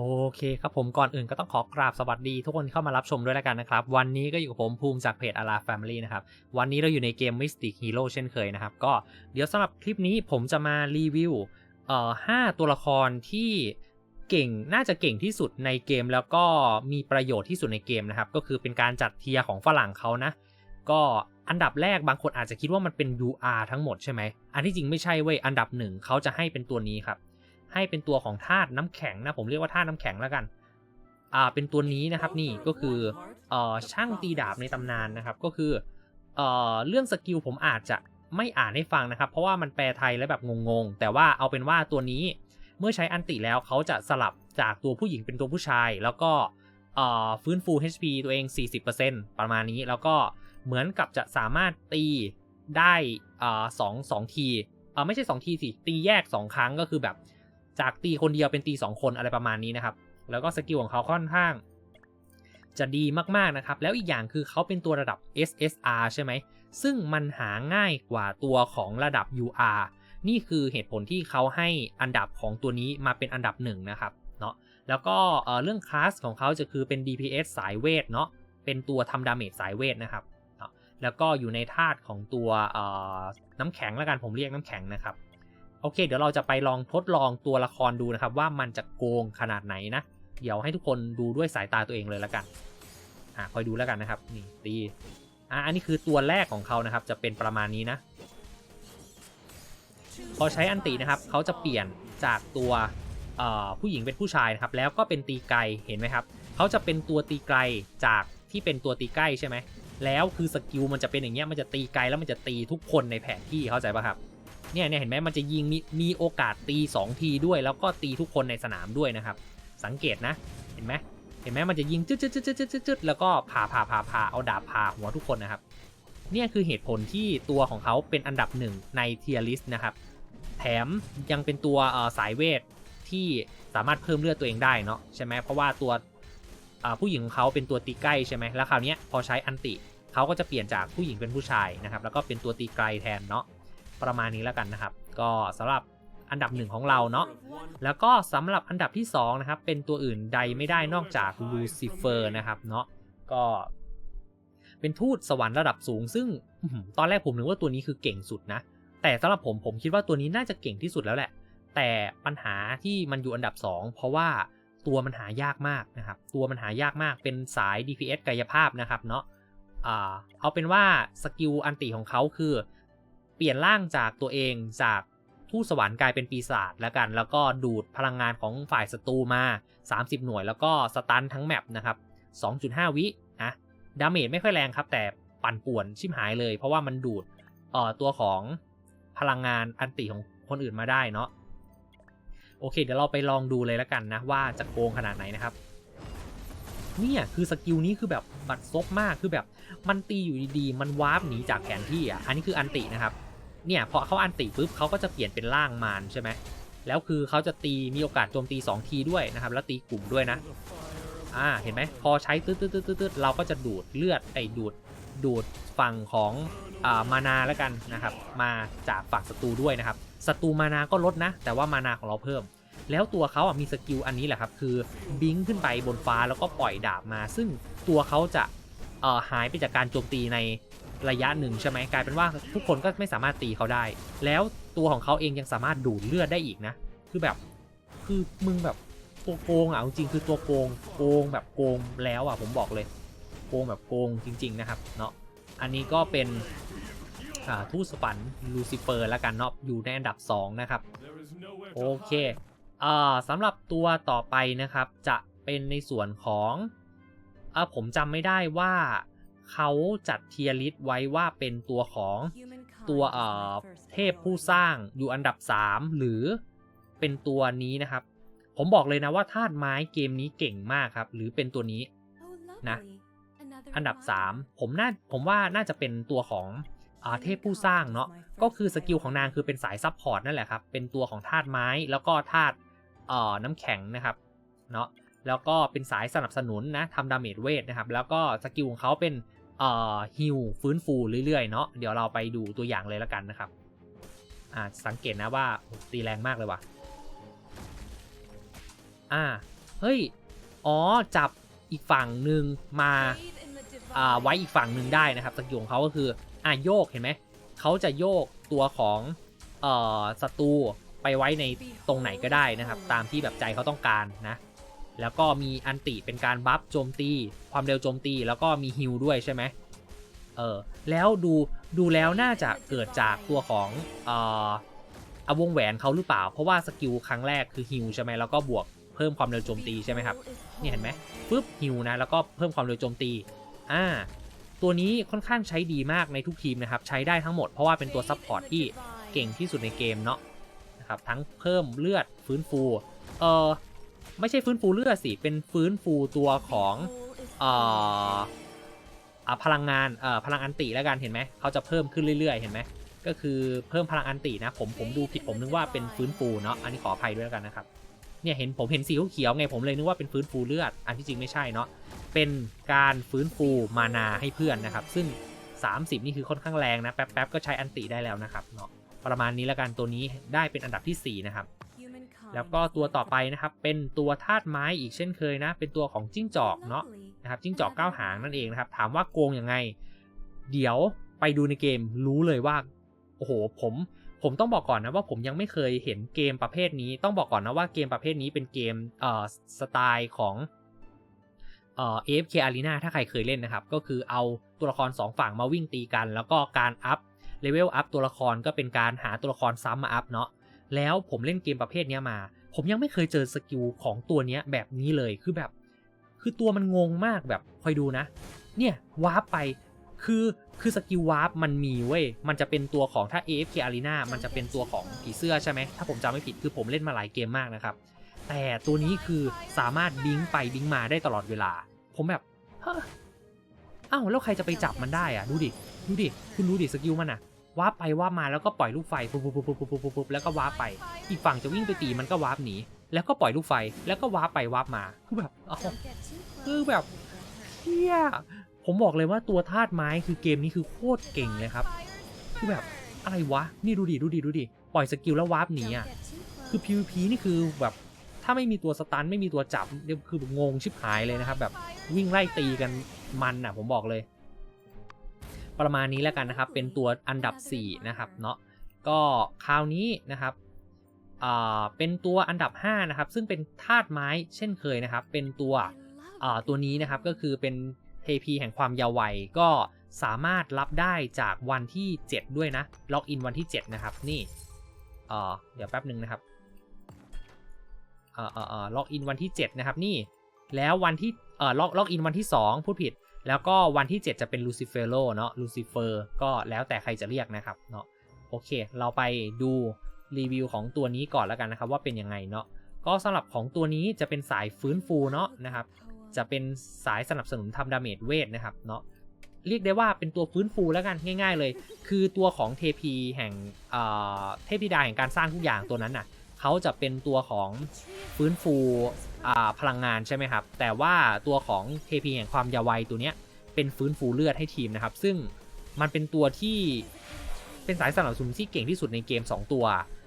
โอเคครับผมก่อนอื่นก็ต้องขอกราบสวัสดีทุกคนที่เข้ามารับชมด้วยแล้วกันนะครับ วันนี้ก็อยู่กับผมภูมิจากเพจอาราแฟมิลี่นะครับ วันนี้เราอยู่ในเกม Mystic Hero เช่นเคยนะครับ ก็เดี๋ยวสำหรับคลิปนี้ผมจะมารีวิวเอ่อห้าตัวละครที่เก่งน่าจะเก่งที่สุดในเกม แล้วก็มีประโยชน์ที่สุดในเกมนะครับ ก็คือเป็นการจัดเทียร์ของฝรั่งเขานะ ก็อันดับแรกบางคนอาจจะคิดว่ามันเป็น UR ทั้งหมดใช่ไหมอันที่จริงไม่ใช่เว้ยอันดับหนึ่งเขาจะให้เป็นตัวนี้ครับ ให้เป็นตัวของธาตุน้ำแข็งนะผมเรียกว่าธาตุน้ำแข็งแล้วกันอ่าเป็นตัวนี้นะครับนี่ก็คือเอ่อช่างตีดาบในตำนานนะครับก็คือเอ่อเรื่องสกิลผมอาจจะไม่อ่านให้ฟังนะครับ เพราะว่ามันแปลไทยแล้วแบบงงๆ แต่ว่าเอาเป็นว่าตัวนี้เมื่อใช้อันติแล้วเขาจะสลับจากตัวผู้หญิงเป็นตัวผู้ชาย แล้วก็เอ่อฟื้นฟู HP ตัวเอง 40%ประมาณนี้ แล้วก็เหมือนกับจะสามารถตีได้อ่าสองสองทีเอ่อไม่ใช่ 2 ทีสิตีแยก 2 ครั้งก็คือแบบ จากตีคนเดียวเป็นตี 2 คนอะไรประมาณนี้นะครับ แล้วก็สกิลของเขาค่อนข้าง จะดีมากๆนะครับ แล้วอีกอย่างคือเขาเป็นตัวระดับ SSR ใช่ไหม ซึ่งมันหาง่ายกว่าตัวของระดับ UR นี่คือเหตุผลที่เขาให้อันดับของตัวนี้มาเป็นอันดับหนึ่งนะครับเนาะ แล้วก็เรื่องคลาสของเขาจะคือเป็น DPS สายเวทเนาะ เป็นตัวทำดาเมจสายเวทนะครับ แล้วก็อยู่ในธาตุของตัวน้ำแข็งล้วกันผมเรียกน้ำแข็งนะครับ โอเค เดี๋ยวเราจะไปลองทดลองตัวละครดูนะครับ ว่ามันจะโกงขนาดไหนนะ เดี๋ยวให้ทุกคนดูด้วยสายตาตัวเองเลยแล้วกัน อ่าคอยดูแล้วกันนะครับ นี่ตีอ่าอันนี้คือตัวแรกของเขานะครับ จะเป็นประมาณนี้นะ พอใช้อันตินะครับ เขาจะเปลี่ยนจากตัวผู้หญิงเป็นผู้ชายนะครับ แล้วก็เป็นตีไกลเห็นไหมครับ เขาจะเป็นตัวตีไกลจากที่เป็นตัวตีใกล้ใช่ไหมแล้วคือสกิลมันจะเป็นอย่างเงี้ยมันจะตีไกลแล้วมันจะตีทุกคนในแผนที่เข้าใจปะครับ เนี่ยเนี่ยเห็นไหมมันจะยิงมีมีโอกาสตี 2 ทีด้วย แล้วก็ตีทุกคนในสนามด้วยนะครับ สังเกตนะเห็นไหมเห็นไหมมันจะยิงจึ๊ดจึ๊ดจึ๊ดจึ๊ดจึ๊ดจึ๊ดแล้วก็ผ่าผ่าผ่าผ่าเอาดาบผ่าหัวทุกคนนะครับ เนี่ยคือเหตุผลที่ตัวของเขาเป็นอันดับหนึ่งในเทียริสนะครับ แถมยังเป็นตัวสายเวทที่สามารถเพิ่มเลือดตัวเองได้เนาะใช่ไหมเพราะว่าตัวผู้หญิงของเขาเป็นตัวตีใกล้ใช่ไหมแล้วคราวนี้พอใช้อันติเขาก็จะเปลี่ยนจากผู้หญิงเป็นผู้ชายนะครับ แล้วก็เป็นตัวตีไกลแทนเนาะ ประมาณนี้แล้วกันนะครับ ก็สำหรับอันดับหนึ่งของเราเนาะแล้วก็สำหรับอันดับที่2นะครับเป็นตัวอื่นใดไม่ได้นอกจากลูซิเฟอร์นะครับเนาะก็เป็นทูตสวรรค์ระดับสูง ซึ่งตอนแรกผมนึกว่าตัวนี้คือเก่งสุดนะ แต่สำหรับผมผมคิดว่าตัวนี้น่าจะเก่งที่สุดแล้วแหละ แต่ปัญหาที่มันอยู่อันดับ 2 เพราะว่าตัวมันหายากมากนะครับ ตัวมันหายากมากเป็นสาย DPS กายภาพนะครับเนาะเอาเป็นว่าสกิลอันติของเขาคือ เปลี่ยนร่างจากตัวเองจากทูตสวรรค์กลายเป็นปีศาจแล้วกัน แล้วก็ดูดพลังงานของฝ่ายศัตรูมา 30 หน่วย แล้วก็สตันทั้งแมปนะครับ 2.5 วินะดาเมจไม่ค่อยแรงครับ แต่ปั่นป่วนชิมหายเลย เพราะว่ามันดูดเอ่อตัวของพลังงานอันติของคนอื่นมาได้เนาะโอเค เดี๋ยวเราไปลองดูเลยแล้วกันนะ ว่าจะโกงขนาดไหนนะครับเนี่ยคือสกิลนี้คือแบบบัดซบมากคือแบบมันตีอยู่ดีๆ มันวาร์ปหนีจากแผนที่อะอันนี้คืออันตินะครับ เนี่ยพอเขาอันติปุ๊บเขาก็จะเปลี่ยนเป็นร่างมารใช่ไหมแล้วคือเขาจะตีมีโอกาสโจมตี 2 ทีด้วยนะครับแล้วตีกลุ่มด้วยนะอ่าเห็นไหมพอใช้ตืดตืดตืดเราก็จะดูดเลือดไอ้ดูดดูดฝั่งของอ่ามานาแล้วกันนะครับมาจากฝั่งศัตรูด้วยนะครับศัตรูมานาก็ลดนะ แต่ว่ามานาของเราเพิ่ม แล้วตัวเขาอะมีสกิลอันนี้แหละครับคือบิงขึ้นไปบนฟ้าแล้วก็ปล่อยดาบมา ซึ่งตัวเขาจะเอ่อหายไปจากการโจมตีใน ระยะหนึ่งใช่ไหมกลายเป็นว่าทุกคนก็ไม่สามารถตีเขาได้ แล้วตัวของเขาเองยังสามารถดูดเลือดได้อีกนะ คือแบบคือมึงแบบตัวโกงอะจริงคือตัวโกงโกงแบบโกงแล้วอะผมบอกเลย โกงแบบโกงจริง ๆนะครับเนาะอันนี้ก็เป็นทูตสปันลูซิเฟอร์แล้วกันเนาะอยู่ในอันดับ 2 นะครับ โอเคอ่าสำหรับตัวต่อไปนะครับจะเป็นในส่วนของอ่าผมจำไม่ได้ว่า เขาจัดเทียริสไว้ว่าเป็นตัวของตัวเอ่อเทพผู้สร้างอยู่อันดับ 3 หรือเป็นตัวนี้นะครับ ผมบอกเลยนะว่าธาตุไม้เกมนี้เก่งมากครับ หรือเป็นตัวนี้นะอันดับ 3 ผมน่าผมว่าน่าจะเป็นตัวของเทพผู้สร้างเนาะก็คือสกิลของนางคือเป็นสายซับพอร์ตนั่นแหละครับ เป็นตัวของธาตุไม้แล้วก็ธาตุน้ำแข็งนะครับเนาะแล้วก็เป็นสายสนับสนุนนะทำดาเมจเวทนะครับ แล้วก็สกิลของเขาเป็น ฮิลฟื้นฟูเรื่อยๆเนาะเดี๋ยวเราไปดูตัวอย่างเลยแล้วกันนะครับอ่าสังเกตนะว่าตีแรงมากเลยว่ะอ่าเฮ้ยอ๋อจับอีกฝั่งหนึ่งมาอ่าไว้อีกฝั่งหนึ่งได้นะครับสกิลของเขาก็คืออะโยกเห็นไหมเขาจะโยกตัวของเอ่อศัตรูไปไว้ในตรงไหนก็ได้นะครับ ตามที่แบบใจเขาต้องการนะ แล้วก็มีอันติเป็นการบัฟโจมตี ความเร็วโจมตี แล้วก็มีฮิลด้วยใช่ไหมเออแล้วดูดูแล้วน่าจะเกิดจากตัวของเอ่ออาวงแหวนเขาหรือเปล่า เพราะว่าสกิลครั้งแรกคือฮิลใช่ไหมแล้วก็บวกเพิ่มความเร็วโจมตีใช่ไหมครับเนี่ยเห็นไหมปึ๊บฮิวนะแล้วก็เพิ่มความเร็วโจมตีอ่าตัวนี้ค่อนข้างใช้ดีมากในทุกทีมนะครับใช้ได้ทั้งหมดเพราะว่าเป็นตัวซับพอร์ตที่เก่งที่สุดในเกมเนาะนะครับทั้งเพิ่มเลือดฟื้นฟูเออ ไม่ใช่ฟื้นฟูเลือดสิ เป็นฟื้นฟูตัวของเอ่อพลังงานเอ่อพลังอันติแล้วกันเห็นไหมเขาจะเพิ่มขึ้นเรื่อยๆ เห็นไหมก็คือเพิ่มพลังอันตินะผมผมดูผิดผมนึกว่าเป็นฟื้นฟูเนาะอันนี้ขออภัยด้วยแล้วกันนะครับเนี่ยเห็นผมเห็นสีเขียวไงผมเลยนึกว่าเป็นฟื้นฟูเลือดอันที่จริงไม่ใช่เนาะเป็นการฟื้นฟูมานาให้เพื่อนนะครับ ซึ่ง 30 นี่คือค่อนข้างแรงนะแป๊บๆก็ใช้อันติได้แล้วนะครับเนาะประมาณนี้แล้วกันตัวนี้ได้เป็นอันดับที่4นะครับ แล้วก็ตัวต่อไปนะครับเป็นตัวธาตุไม้อีกเช่นเคยนะ เป็นตัวของจิ้งจอกเนาะนะครับจิ้งจอกเก้าหางนั่นเองนะครับ ถามว่าโกงยังไง เดี๋ยวไปดูในเกมรู้เลยว่าโอ้โหผมผมต้องบอกก่อนนะว่าผมยังไม่เคยเห็นเกมประเภทนี้ ต้องบอกก่อนนะว่าเกมประเภทนี้เป็นเกมเอ่อสไตล์ของเอ่อ AFK Arena ถ้าใครเคยเล่นนะครับ ก็คือเอาตัวละคร 2 ฝั่งมาวิ่งตีกัน แล้วก็การอัพเลเวลอัพตัวละครก็เป็นการหาตัวละครซ้ำมาอัพเนาะ แล้วผมเล่นเกมประเภทนี้มา ผมยังไม่เคยเจอสกิลของตัวเนี้ยแบบนี้เลยคือแบบ คือตัวมันงงมากแบบคอยดูนะ เนี่ยวาร์ปไปคือคือสกิลวาร์ปมันมีเว้ย มันจะเป็นตัวของถ้า AFK Arena มันจะเป็นตัวของผีเสื้อใช่ไหม ถ้าผมจำไม่ผิดคือผมเล่นมาหลายเกมมากนะครับ แต่ตัวนี้คือสามารถบิงไปบิงมาได้ตลอดเวลา ผมแบบเฮ้ออ้าวแล้วใครจะไปจับมันได้อะดูดิ ดูดิ คุณดูดิสกิลมันอะ วาร์ปไปวาร์ปมาแล้วก็ปล่อยลูกไฟปุ๊บปุ๊บปุ๊บปุ๊บปุ๊บปุ๊บปุบแล้วก็วาร์ปไป อีกฝั่งจะวิ่งไปตีมันก็วาร์ปหนีแล้วก็ปล่อยลูกไฟแล้วก็วาร์ปไปวาร์ปมาคือแบบอ้าวคือแบบเฮียผมบอกเลยว่าตัวธาตุไม้คือเกมนี้คือโคตรเก่งเลยครับคือแบบอะไรวะนี่ดูดิดูดิดูดิปล่อยสกิลแล้ววาร์ปหนีอะคือ PVP นี่คือแบบถ้าไม่มีตัวสตันไม่มีตัวจับเนี่ยคืองงชิบหายเลยนะครับ แบบวิ่งไล่ตีกันมันอะ ผมบอกเลย ประมาณนี้แล้วกันนะครับ เป็นตัวอันดับ 4 นะครับเนาะก็คราวนี้นะครับอ่าเป็นตัวอันดับ 5 นะครับ ซึ่งเป็นธาตุไม้เช่นเคยนะครับ เป็นตัวอ่าตัวนี้นะครับก็คือเป็นเทพีแห่งความยาววัยก็สามารถรับได้จากวันที่ 7 ด้วยนะล็อกอินวันที่ 7 นะครับ นี่เอ่อเดี๋ยวแป๊บหนึ่งนะครับเอ่อเอ่อเอ่อล็อกอินวันที่ 7 นะครับนี่แล้ววันที่เอ่อล็อกล็อกอินวันที่ 2 พูดผิด แล้วก็วันที่ 7 จะเป็นลูซิเฟโ o เนาะลูซิเฟอร์ก็แล้วแต่ใครจะเรียกนะครับเนาะโอเค เราไปดูรีวิวของตัวนี้ก่อนแล้วกันนะครับ ว่าเป็นยังไงเนาะก็สำหรับของตัวนี้จะเป็นสายฟื้นฟูเนาะนะครับ จะเป็นสายสนับสนุนทำดาเมจเวทนะครับเนาะเรียกได้ว่าเป็นตัวฟื้นฟูแล้วกันง่าย ๆ เลย คือตัวของเทพีแห่งเอ่อเทพธิดาแห่งการสร้างทุกอย่างตัวนั้นน่ะ เขาจะเป็นตัวของฟื้นฟูพลังงานใช่ไหมครับ แต่ว่าตัวของเทพีแห่งความยาววัยตัวเนี้ยเป็นฟื้นฟูเลือดให้ทีมนะครับ ซึ่งมันเป็นตัวที่เป็นสายสนับสนุนที่เก่งที่สุดในเกม 2 ตัว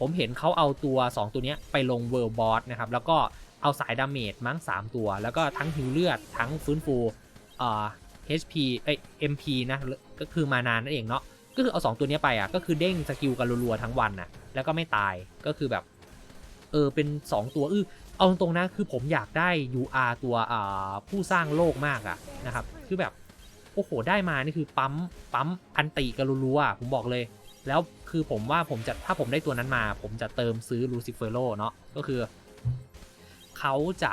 ผมเห็นเขาเอาตัว 2 ตัวเนี้ยไปลงเวิร์บอสนะครับ แล้วก็เอาสายดาเมจมั้ง 3 ตัว แล้วก็ทั้งฮิวเลือด ทั้งฟื้นฟูอ่า HP เอ้ย MP นะ ก็คือมานานนั่นเองเนาะ ก็คือเอา 2 ตัวนี้ไปอะ ก็คือเด้งสกิลกันรัวๆทั้งวันน่ะ แล้วก็ไม่ตาย ก็คือแบบ เออเป็น 2 ตัวเออเอาตรงๆนะคือผมอยากได้ UR ตัวอ่าผู้สร้างโลกมากอะนะครับคือแบบโอ้โหได้มานี่คือปั๊มปั๊มอันติกันรัวๆผมบอกเลย แล้วคือผมว่าผมจะถ้าผมได้ตัวนั้นมา ผมจะเติมซื้อลูซิเฟโ o เนาะก็คือเขาจะ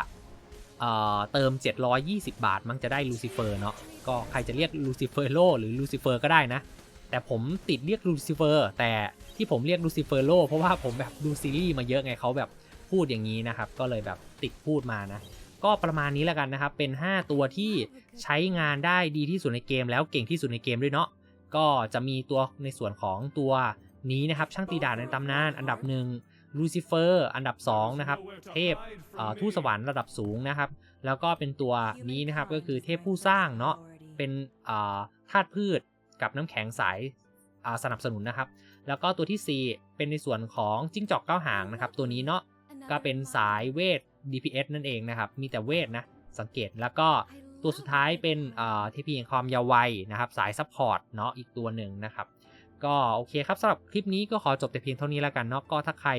เอ่อเติม 720 บาท มั้งจะได้ลูซิเฟอร์เนาะก็ใครจะเรียกลูซิเฟโ o หรือลูซิเฟอร์ก็ได้นะ แต่ผมติดเรียกลูซิเฟอร์แต่ที่ผมเรียกลูซิเฟอร์โลเพราะว่าผมแบบดูซีรีส์มาเยอะไงเขาแบบพูดอย่างนี้นะครับ ก็เลยแบบติดพูดมานะ ก็ประมาณนี้แล้วกันนะครับ เป็น 5 ตัวที่ใช้งานได้ดีที่สุดในเกม แล้วเก่งที่สุดในเกมด้วยเนาะก็จะมีตัวในส่วนของตัวนี้นะครับ ช่างตีดาบในตำนานอันดับหนึ่งลูซิเฟอร์อันดับ2นะครับเทพทูตสวรรค์ระดับสูงนะครับ แล้วก็เป็นตัวนี้นะครับก็คือเทพผู้สร้างเนาะเป็นธาตุพืช กับน้ำแข็งสายสนับสนุนนะครับ แล้วก็ตัวที่ 4 เป็นในส่วนของจิ้งจอกเก้าหางนะครับ ตัวนี้เนาะก็เป็นสายเวท DPS นั่นเองนะครับ มีแต่เวทนะ สังเกตแล้วก็ตัวสุดท้ายเป็นทีพีแห่งความยาววัยนะครับ สายซัพพอร์ตเนาะอีกตัวหนึ่งนะครับ ก็โอเคครับสำหรับคลิปนี้ก็ขอจบแต่เพียงเท่านี้แล้วกันเนาะก็ถ้าใคร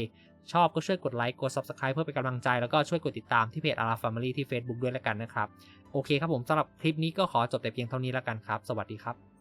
ชอบก็ช่วยกดไลค์กด Subscribe เพื่อเป็นกำลังใจ แล้วก็ช่วยกดติดตามที่เพจ Ara Family ที่ Facebook ด้วยแล้วกันนะครับ โอเคครับผมสำหรับคลิปนี้ก็ขอจบแต่เพียงเท่านี้แล้วกันครับ สวัสดีครับ